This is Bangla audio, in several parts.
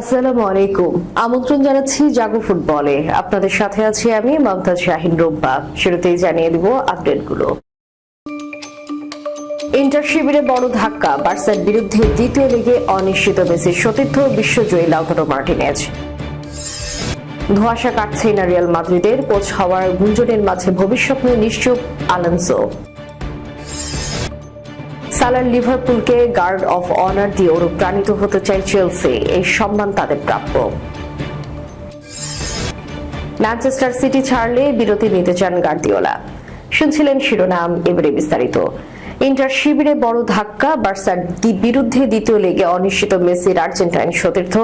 আসসালামু আলাইকুম। আমন্ত্রণ জানাচ্ছি জাগো ফুটবলে। আপনাদের সাথে আছি আমি মমতাজ শাহিন রোম্পা। শুরুতেই জানিয়ে আপডেটগুলো। ইন্টার শিবিরে বড় ধাক্কা। বার্সার বিরুদ্ধে দ্বিতীয় লিগে অনিশ্চিত মেসির সতীর্থ বিশ্বজয়ী লাউতারো মার্টিনেজ। ধোঁয়াশা কাটছেই না রিয়াল মাদ্রিদের। কোচ হওয়ার গুঞ্জনের মাঝে ভবিষ্যৎ নিয়ে নিশ্চুপ আলানসো। সালার লিভারপুলকে গার্ড অফ অনার দিয়ে অনুপ্রাণিত হতে চায় চেলসি। এই সম্মান তাদের প্রাপ্য। ম্যানচেস্টার সিটি ছাড়লে বিরতি নিতে চান গার্দিওলা। শুনছিলেন শিরোনাম, এবারে বিস্তারিত। ইন্টার শিবিরে বড় ধাক্কা, বার্সার বিরুদ্ধে দ্বিতীয় লেগে অনিশ্চিত মেসির আর্জেন্টাইন সতীর্থ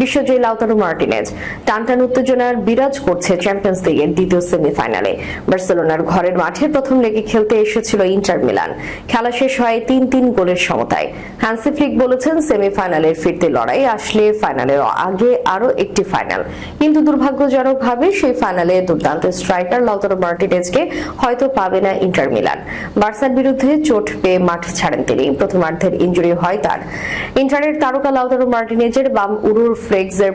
বিশ্বজয়ী লাউতারো মার্টিনেজ। টানটান উত্তেজনার বিরাজ করছে চ্যাম্পিয়ন্স লিগের দ্বিতীয় সেমিফাইনালে। বার্সেলোনার ঘরের মাঠে প্রথম লেগে খেলতে এসেছিল ইন্টার মিলান। খেলা শেষ হয় তিন তিন গোলের সমতায়। হ্যান্সি ফ্লিক বলেছেন, সেমিফাইনালের ফিরতে লড়াই আসলে ফাইনালের আগে আরও একটি ফাইনাল। কিন্তু দুর্ভাগ্যজনকভাবে সেই ফাইনালে দুর্দান্ত স্ট্রাইকার লাউতারো মার্টিনেজকে হয়তো পাবে না ইন্টার মিলান। বার্সার বিরুদ্ধে চোট পেয়ে মাঠ ছাড়েন তিনি। প্রথমার্ধের ইঞ্জুরি হয় তার। ইন্টারের তারকা লাউতারো মার্টিনেজের বাম উরুর ফ্রেক্সের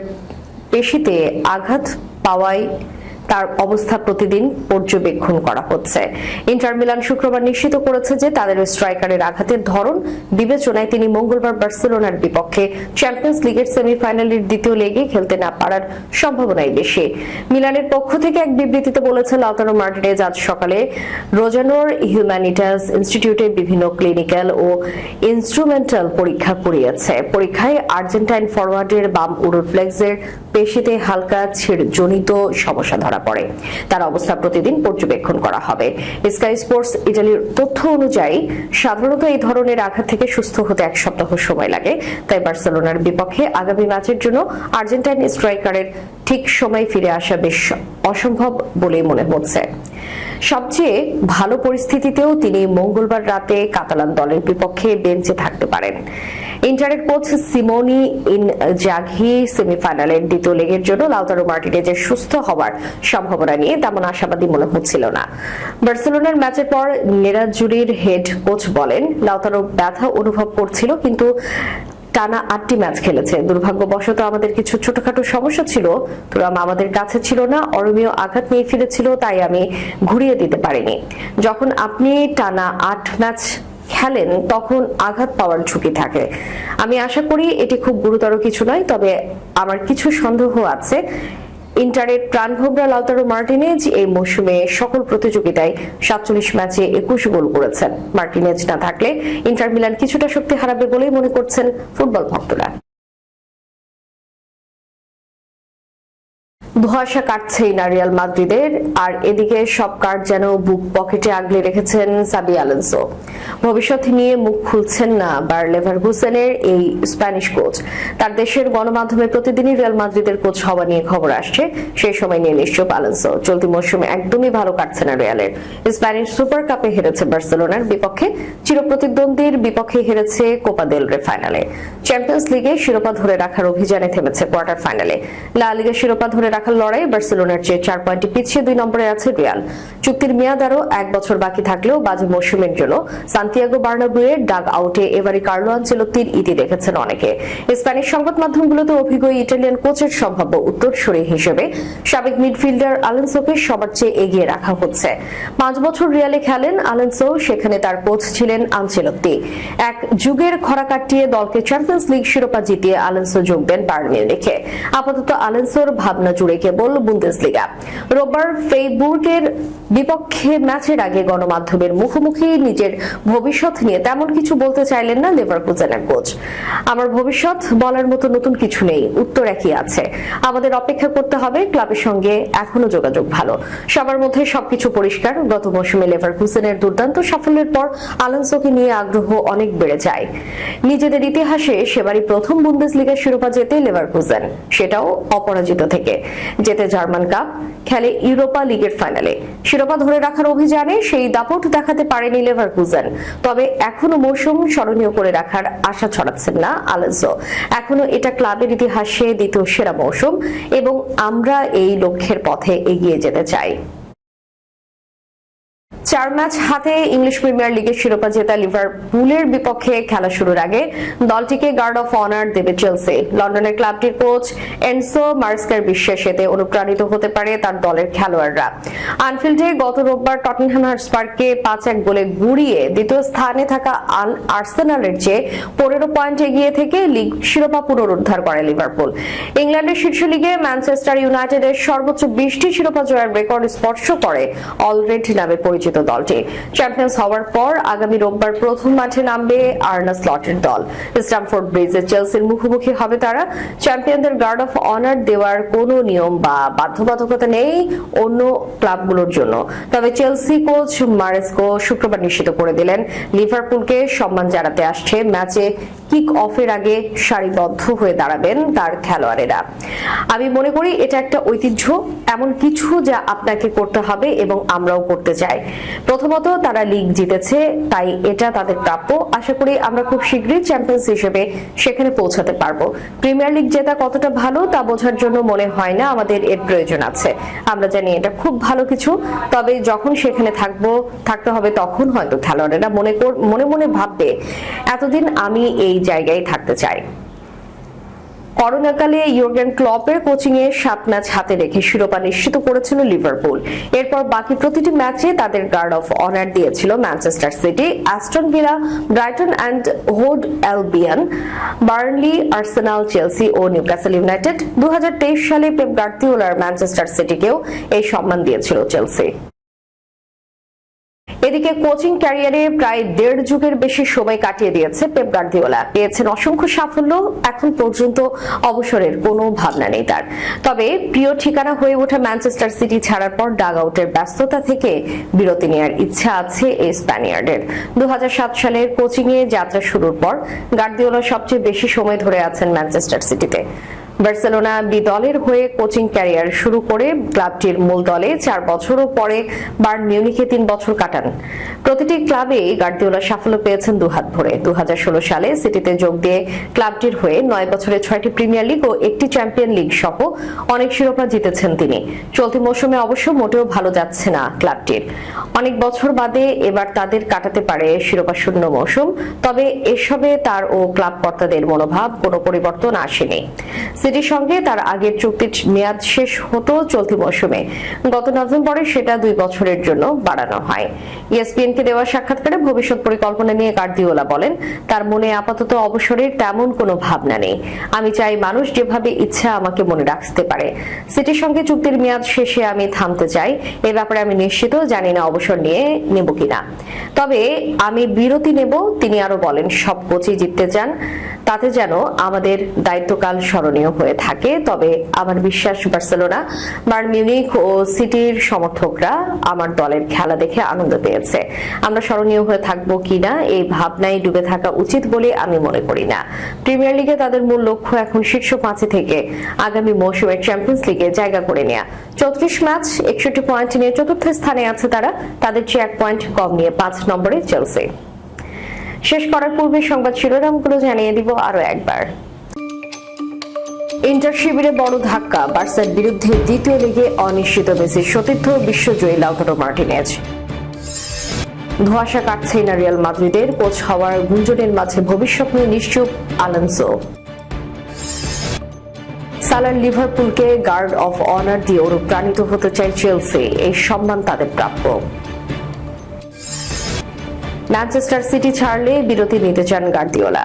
পেশিতে আঘাত পাওয়ায় তার অবস্থা প্রতিদিন পর্যবেক্ষণ করা হচ্ছে। ইন্টার মিলান শুক্রবার নিশ্চিত করেছে যে তাদের স্ট্রাইকারের আঘাতের ধরন বিবেচনায় তিনি মঙ্গলবার বার্সেলোনার বিপক্ষে চ্যাম্পিয়ন্স লিগের সেমিফাইনালের দ্বিতীয় লেগে খেলতে না পারার সম্ভাবনাই বেশি। মিলানের পক্ষ থেকে এক বিবৃতিতে বলেছে লাউতারো মার্টিনেজ আজ সকালে রোজানোর হিউম্যানিটাস ইনস্টিটিউটে বিভিন্ন ক্লিনিক্যাল ও ইনস্ট্রুমেন্টাল পরীক্ষা করিয়েছে। পরীক্ষায় আর্জেন্টাইন ফরওয়ার্ডের বাম উরোফ্লেক্সের পেশিতে হালকা ছিড়জনিত সমস্যা ধরা পড়ে। তার অবস্থা প্রতিদিন পর্যবেক্ষণ করা হবে। স্কাই স্পোর্টস ইটালির তথ্য অনুযায়ী, সাধারণত এই ধরনের আঘাত থেকে সুস্থ হতে এক সপ্তাহ সময় লাগে। তাই বার্সেলোনার বিপক্ষে আগামী ম্যাচের জন্য আর্জেন্টাইন স্ট্রাইকারের ঠিক সময় ফিরে আসা বেশ অসম্ভব বলেই মনে হচ্ছে। সবচেয়ে ভালো পরিস্থিতিতেও তিনি মঙ্গলবার রাতে কাতালান দলের বিপক্ষে বেঞ্চে থাকতে পারেন। ইন্টারের কোচ সিমোনি ইন জাঘি সেমিফাইনালের দ্বিতীয় লেগের জন্য লাউতারো মার্টিনেজের সুস্থ হওয়ার সম্ভাবনা নিয়ে তেমন আশাবাদী মনে হচ্ছিল না। বার্সেলোনার ম্যাচের পর নেরাজুরির হেড কোচ বলেন, লাউতারো ব্যথা অনুভব করছিল, কিন্তু টানা আটটি ম্যাচ খেলেছে। দুর্ভাগ্যবশত আমাদের কিছু ছোটখাটো সমস্যা ছিল। তুরাম আমাদের কাছে ছিল না, অরমীয় আঘাত নিয়ে ফিরেছিল, তাই আমি ঘুরিয়ে দিতে পারিনি। যখন আপনি টানা আট ম্যাচ খেলেন, তখন আঘাত পাওয়ার ঝুঁকি থাকে। আমি আশা করি এটি খুব গুরুতর কিছু নয়, তবে আমার কিছু সন্দেহ আছে। ইন্টারের প্রাণভোমরা লাউতারো মার্টিনেজ এই মৌসুমে সকল প্রতিযোগিতায় সাতচল্লিশ ম্যাচে একুশ গোল করেছেন। মার্টিনেজ না থাকলে ইন্টার মিলান কিছুটা শক্তি হারাবে বলেই মনে করছেন ফুটবল ভক্তরা। ধোঁয়াশা কাটছেই না রিয়াল মাদ্রিদের, আর এদিকে সব কার্ড যেন বুক পকেটে আগলে রেখেছেন সাবি আলোনসো। ভবিষ্যৎ নিয়ে মুখ খুলছেন না বার লেভারকুসেনের এই স্প্যানিশ কোচ। তার দেশের গণমাধ্যমে প্রতিদিনই রিয়াল মাদ্রিদের কোচ হওয়া নিয়ে খবর আসছে, সেই সময় নিয়ে নিশ্চুপ আলোনসো। চলতি মৌসুমে একদমই ভালো কাটছে না রিয়ালের। স্প্যানিশ সুপার কাপে হেরেছে বার্সেলোনার বিপক্ষে, চিরপ্রতিদ্বন্দ্বীর বিপক্ষে হেরেছে কোপা দেল রে ফাইনালে। চ্যাম্পিয়ন্স লিগে শিরোপা ধরে রাখার অভিযানে থেমেছে কোয়ার্টার ফাইনালে। লা লিগে শিরোপা ধরে রাখার লড়াই বার্সেলোনার চেয়ে চার পয়েন্টে পিছিয়ে দুই নম্বরে আছে রিয়াল। চুক্তির মেয়াদ আরও এক বছর বাকি থাকলেও বাজে মৌসুমের জন্য সান্তিয়াগো বার্নাবুয়ের ডাগ আউটে এবারে কার্লো আঞ্চেলত্তির ইতি রেখেছেন অনেকে। স্প্যানিশ সংবাদ মাধ্যমগুলোতে অভিজ্ঞ ইটালিয়ান কোচের সম্ভাব্য উত্তরসূরি হিসেবে সাবেক মিডফিল্ডার আলেন্সোকে সবার চেয়ে এগিয়ে রাখা হচ্ছে। পাঁচ বছর রিয়ালে খেলেন আলেন্সো, সেখানে তার কোচ ছিলেন আঞ্চেলত্তি। এক যুগের খরা কাটিয়ে দলকে চ্যাম্পিয়ন্স লিগ শিরোপা জিতিয়ে আলেন্সো যোগ দেন বায়ার্ন মিউনিখে আপাতত আলেন্সোর ভাবনা জুড়ে কেবল বুন্দেসলিগা রোববার ফেইবুর্গের বিপক্ষে ম্যাচের আগে গণমাধ্যমের মুখোমুখি নিজের ভবিষ্যৎ নিয়ে তেমন কিছু বলতে চাইলেন না লেভারকুজেনের কোচ আমার ভবিষ্যৎ বলার মতো নতুন কিছু নেই, উত্তর একই আছে। আমাদের অপেক্ষা করতে হবে, ক্লাবের সঙ্গে এখনও যোগাযোগ ভালো। সবার মধ্যে সবকিছু পরিষ্কার, গত মৌসুমে লেভারকুজেনের দুর্দান্ত সাফল্যের পর আলোনসোকে নিয়ে আগ্রহ অনেক বেড়ে যায়। নিজেদের ইতিহাসে সেবারই প্রথম বুন্দেসলিগার শিরোপা জেতে লেভারকুজেন সেটাও অপরাজিত থেকে। জেতে জার্মান কাপ, খেলে ইউরোপা লিগের ফাইনালে শিরোপা ধরে রাখার অভিযানে সেই দাপট দেখাতে পারেনি লেভারকুজেন। তবে এখনও মৌসুম স্মরণীয় করে রাখার আশা ছড়াচ্ছেন না আলেজো। এখনও এটা ক্লাবের ইতিহাসে দ্বিতীয় সেরা মৌসুম এবং আমরা এই লক্ষ্যের পথে এগিয়ে যেতে চাই। চার ম্যাচ হাতে ইংলিশ প্রিমিয়ার লিগের শিরোপা জেতা লিভারপুলের বিপক্ষে খেলা শুরুর আগে দলটিকে গার্ড অফ অনার দেবে চেলসি। লন্ডনের ক্লাবটির কোচ এনসো মার্সকার বিশ্বাস এতে অনুপ্রাণিত হতে পারে তার দলের খেলোয়াড়রা। আনফিল্ডে গত রোববার টটেনহাম হার্সপার্ককে পাঁচ এক গোলে গুড়িয়ে দ্বিতীয় স্থানে থাকা আর্সেনালের চেয়ে পনেরো পয়েন্ট এগিয়ে থেকে লিগ শিরোপা পুনরুদ্ধার করে লিভারপুল। ইংল্যান্ডের শীর্ষ লিগে ম্যানচেস্টার ইউনাইটেডের সর্বোচ্চ বিশটি শিরোপা জয়ের রেকর্ড স্পর্শ করে অলরেডি নামে পরিচিত দলটি। চ্যাম্পিয়ন্স হওয়ার পর আগামী রোববার প্রথম মাঠে নামবে আর্না স্লটের দল। স্ট্যামফোর্ড ব্রিজে চেলসির মুখোমুখি হবে তারা। চ্যাম্পিয়নদের গার্ড অফ অনার দেওয়ার কোনো নিয়ম বা বাধ্যবাধকতা নেই অন্য ক্লাবগুলোর জন্য। তবে চেলসি কোচ মারেস্কো শুক্রবার নিশ্চিত করে দিলেন লিভারপুলকে সম্মান জানাতে আসছে। ম্যাচে কিক অফের আগে সারিবদ্ধ হয়ে দাঁড়াবেন তার খেলোয়াড়েরা। আমি মনে করি এটা একটা ঐতিহ্য, এমন কিছু যা আপনাকে করতে হবে এবং আমরাও করতে চাই। প্রথমত তারা লিগ জিতেছে, তাই এটা তাদের প্রাপ্য। আশা করি আমরা খুব শীঘ্রই চ্যাম্পিয়ন্স হিসেবে সেখানে পৌঁছাতে পারব। প্রিমিয়ার লিগ জেতা কতটা ভালো তা বোঝার জন্য মনে হয় না, আমাদের এর প্রয়োজন আছে। আমরা জানি এটা খুব ভালো কিছু, তবে যখন সেখানে থাকব, থাকতে হবে তখন হয়তো খেলোয়াড়েরা মনে মনে মনে ভাববে, এতদিন আমি এই জায়গায় থাকতে চাই। করোনাকালে ইউর্গেন ক্লপের কোচিং এ সাত ম্যাচ হাতে রেখে শিরোপা নিশ্চিত করেছিল লিভারপুল। এরপর বাকি প্রতিটি ম্যাচে তাদের গার্ড অফ অনার দিয়েছিল Manchester City, Aston Villa, Brighton and Hove Albion, Burnley, Arsenal, Chelsea O Newcastle United. দু হাজার তেইশ সালে পেপ গার্দিওলার ম্যানচেস্টার সিটিকেও এই সম্মান দিয়েছিল চেলসি। এদিকে কোচিং ক্যারিয়ারে প্রায় দেড় যুগের বেশি সময় কাটিয়ে দিয়েছে পেপ গার্দিওলা। পেয়েছেন অসংখ্য সাফল্য, এখন পর্যন্ত অবসরের কোনো ভাবনা নেই তার। তবে প্রিয় ঠিকানা হয়ে ওঠা ম্যানচেস্টার সিটি ছাড়ার পর ডাগ আউটের ব্যস্ততা থেকে বিরতি নেওয়ার ইচ্ছা আছে এই স্প্যানিয়ার্ডের। দু হাজার সাত সালের কোচিং এ যাত্রা শুরুর পর গার্দিওলা সবচেয়ে বেশি সময় ধরে আছেন ম্যানচেস্টার সিটিতে। বার্সেলোনা বি দলের হয়ে কোচিং ক্যারিয়ার শুরু করে ক্লাবটির মূল দলে চার বছরও পরে বার্ন মিউনিখে তিন বছর কাটান। প্রতিটি ক্লাবে গার্দিওলা সাফল্য পেয়েছেন দুহাত ভরে। দু সালে সিটিতে যোগ দিয়ে ক্লাবটির হয়ে নয় বছরে ছয়টি প্রিমিয়ার লিগ ও একটি চ্যাম্পিয়ন লিগ সহ অনেক শিরোপা জিতেছেন তিনি। চলতি মৌসুমে অবশ্য মোটেও ভালো যাচ্ছে না ক্লাবটির। অনেক বছর বাদে এবার তাদের কাটাতে পারে শিরোপা শূন্য মৌসুম, তবে এসবে তার ও ক্লাব কর্তাদের মনোভাব কোনো পরিবর্তন আসেনি। সিটির সঙ্গে তার আগের চুক্তির মেয়াদ শেষ হতো চলতি মৌসুমে গত নভেম্বরে সেটা দুই বছরের জন্য বাড়ানো হয়। ইএসপিএন কে দেওয়া সাক্ষাৎকারে ভবিষ্যৎ পরিকল্পনা নিয়ে গার্দিওলা বলেন, তার মনে আপাতত অবসরের তেমন কোনো ভাবনা নেই। আমি চাই মানুষ যেভাবে ইচ্ছা আমাকে মনে রাখতে পারে। সিটির সঙ্গে চুক্তির মেয়াদ শেষে আমি থামতে চাই। এ ব্যাপারে আমি নিশ্চিত, জানি না অবসর নিয়ে নেব কিনা। তবে আমি বিরতি নেব, তিনি আরও বলেন, সব কোচই জিততে চান, তাতে যেন আমাদের দায়িত্বকাল স্মরণীয় হয়ে থাকে। তবে আমার বিশ্বাস বার্সেলোনা বার্ন মিউনিক ও সিটির সমর্থকরা আমার দলের খেলা দেখে আনন্দ পেয়েছে। আমরা স্মরণীয় হয়ে থাকব কিনা, এই ভাবনায় ডুবে থাকা উচিত বলে আমি মনে করি না। প্রিমিয়ার লিগে তাদের মূল লক্ষ্য এখন শীর্ষ পাঁচে থেকে আগামী মৌসুমের চ্যাম্পিয়ন্স লিগে জায়গা করে নেওয়া চৌত্রিশ ম্যাচ, একষট্টি পয়েন্ট নিয়ে চতুর্থ স্থানে আছে তারা। তাদের চেয়ে এক পয়েন্ট কম নিয়ে পাঁচ নম্বরে চেলসি। শেষ করার পূর্বে সংবাদ শিরোনামগুলো জানিয়ে দিব আরও একবার। ইন্টার শিবিরে বড় ধাক্কা, বার্সার বিরুদ্ধে দ্বিতীয় লিগে অনিশ্চিত মেসি সতীর্থ বিশ্বজয়ী লাউতারো মার্টিনেজ। ধোঁয়াশা কাটছেই না রিয়াল মাদ্রিদের, কোচ হওয়ার গুঞ্জনের মাঝে ভবিষ্যৎ নিয়ে নিশ্চুপ আলানসো। সালার লিভারপুলকে গার্ড অফ অনার দিয়ে অনুপ্রাণিত হতে চায় চেলসি, এই সম্মান তাদের প্রাপ্য। ম্যানচেস্টার সিটি ছাড়লে বিরতি নিতে চান গার্দিওলা।